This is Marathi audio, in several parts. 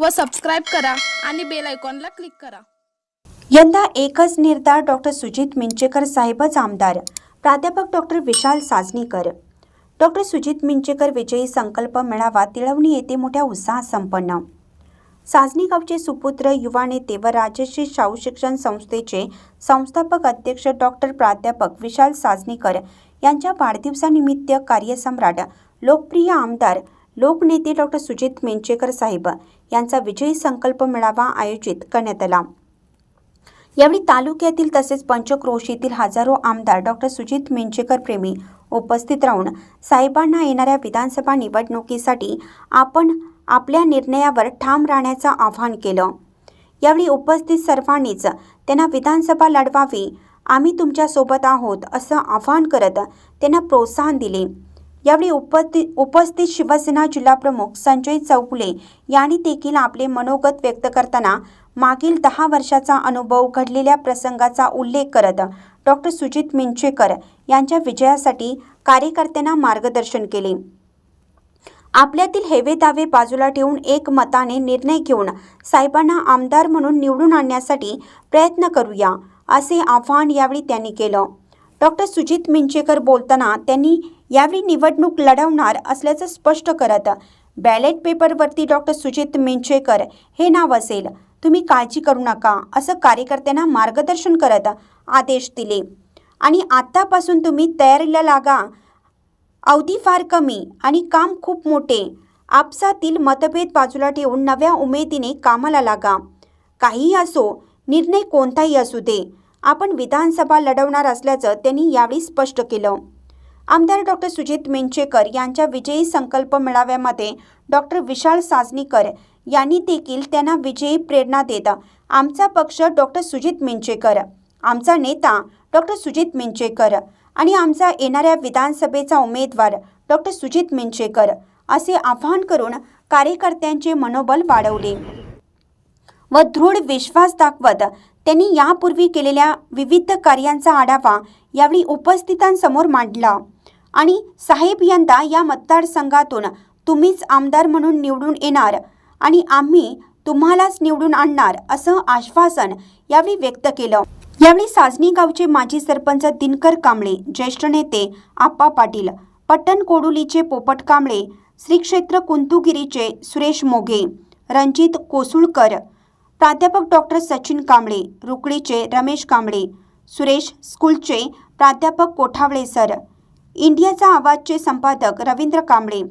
व सबस्क्राईब करा आणि बेल आयकॉनला क्लिक करा. यंदा एकच निर्धार डॉक्टर सुजित मिंचेकर साहेबच आमदार. प्राध्यापक डॉक्टर विशाल साजनीकर डॉक्टर सुजित मिंचेकर विजयी संकल्प मेळावा तिळवणी येथे मोठ्या उत्साहात संपन्न. साजनी गावचे सुपुत्र युवा नेते व राजश्री शाहू शिक्षण संस्थेचे संस्थापक अध्यक्ष डॉक्टर प्राध्यापक विशाल साजनीकर यांच्या वाढदिवसानिमित्त कार्यसम्राट लोकप्रिय आमदार लोकनेते डॉक्टर सुजित मेंचेकर साहेब यांचा विजयी संकल्प मेळावा आयोजित करण्यात आला. यावेळी तालुक्यातील तसेच पंचक्रोशीतील हजारो आमदार डॉक्टर सुजित मिंचेकर प्रेमी उपस्थित राहून साहेबांना येणाऱ्या विधानसभा निवडणुकीसाठी आपण आपल्या निर्णयावर ठाम राहण्याचं आवाहन केलं. यावेळी उपस्थित सर्वांनीच त्यांना विधानसभा लढवावी आम्ही तुमच्यासोबत आहोत असं आवाहन करत त्यांना प्रोत्साहन दिले. यावेळी उपस्थित उपस्थित शिवसेना जिल्हाप्रमुख संजय चौगुले यांनी देखील आपले मनोगत व्यक्त करताना मागील दहा वर्षाचा अनुभव घडलेल्या प्रसंगाचा उल्लेख करत डॉक्टर सुजित मिंचेकर यांच्या विजयासाठी कार्यकर्त्यांना मार्गदर्शन केले. आपल्यातील हेवे दावे बाजूला ठेवून एक मताने निर्णय घेऊन साहेबांना आमदार म्हणून निवडून आणण्यासाठी प्रयत्न करूया असे आवाहन यावेळी त्यांनी केलं. डॉक्टर सुजित मिंचेकर बोलताना त्यांनी यावेळी निवडणूक लढवणार असल्याचं स्पष्ट करत बॅलेट पेपरवरती डॉक्टर सुजित मिंचेकर हे नाव असेल. तुम्ही काळजी करू नका असं कार्यकर्त्यांना मार्गदर्शन करत आदेश दिले. आणि आत्तापासून तुम्ही तयारीला लागा. अवधी फार कमी आणि काम खूप मोठे. आपसातील मतभेद बाजूला ठेवून नव्या उमेदीने कामाला लागा. काहीही असो निर्णय कोणताही असू दे. आपण विधानसभा लढवणार असल्याचं त्यांनी यावेळी स्पष्ट केलं. आमदार डॉक्टर सुजित मिंचेकर यांच्या विजयी संकल्प मेळाव्यामध्ये डॉक्टर विशाल साजनीकर यांनी देखील त्यांना विजयी प्रेरणा देत आमचा पक्ष डॉक्टर सुजित मिंचेकर आमचा नेता डॉक्टर सुजित मिंचेकर आणि आमचा येणाऱ्या विधानसभेचा उमेदवार डॉक्टर सुजित मिंचेकर असे आवाहन करून कार्यकर्त्यांचे मनोबल वाढवले. व दृढ विश्वास दाखवत त्यांनी यापूर्वी केलेल्या विविध कार्यांचा आढावा यावेळी उपस्थितांसमोर मांडला. आणि साहेब यंदा या मतदारसंघातून तुम्हीच आमदार म्हणून निवडून येणार आणि आम्ही तुम्हालाच निवडून आणणार असं आश्वासन यावेळी व्यक्त केलं. यावेळी साजनी गावचे माजी सरपंच दिनकर कांबळे ज्येष्ठ नेते आप्पा पाटील पट्टण कोडुलीचे पोपट कांबळे श्री क्षेत्र कुंतुगिरीचे सुरेश मोघे रणजित कोसुळकर प्राध्यापक डॉक्टर सचिन कांबळे रुकळीचे रमेश कांबळे सुरेश स्कूलचे प्राध्यापक कोठावळे सर इंडियाचा आवाजचे संपादक रवींद्र कांबळे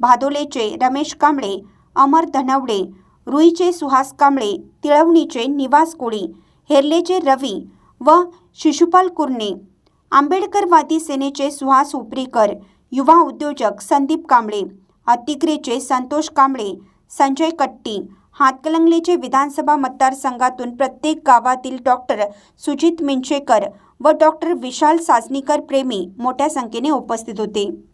भादोलेचे रमेश कांबळे अमर धनवडे रुईचे सुहास कांबळे तिळवणीचे निवास कोळी हेर्लेचे रवी व शिशुपाल कुर्णे आंबेडकरवादी सेनेचे सुहास उपरीकर युवा उद्योजक संदीप कांबळे अतिग्रेचे संतोष कांबळे संजय कट्टी हातकलंगलेचे विधानसभा मतदारसंघातून प्रत्येक गावातील डॉक्टर सुजित मिंचेकर व डॉक्टर विशाल साजनीकर प्रेमी मोठ्या संख्येने उपस्थित होते.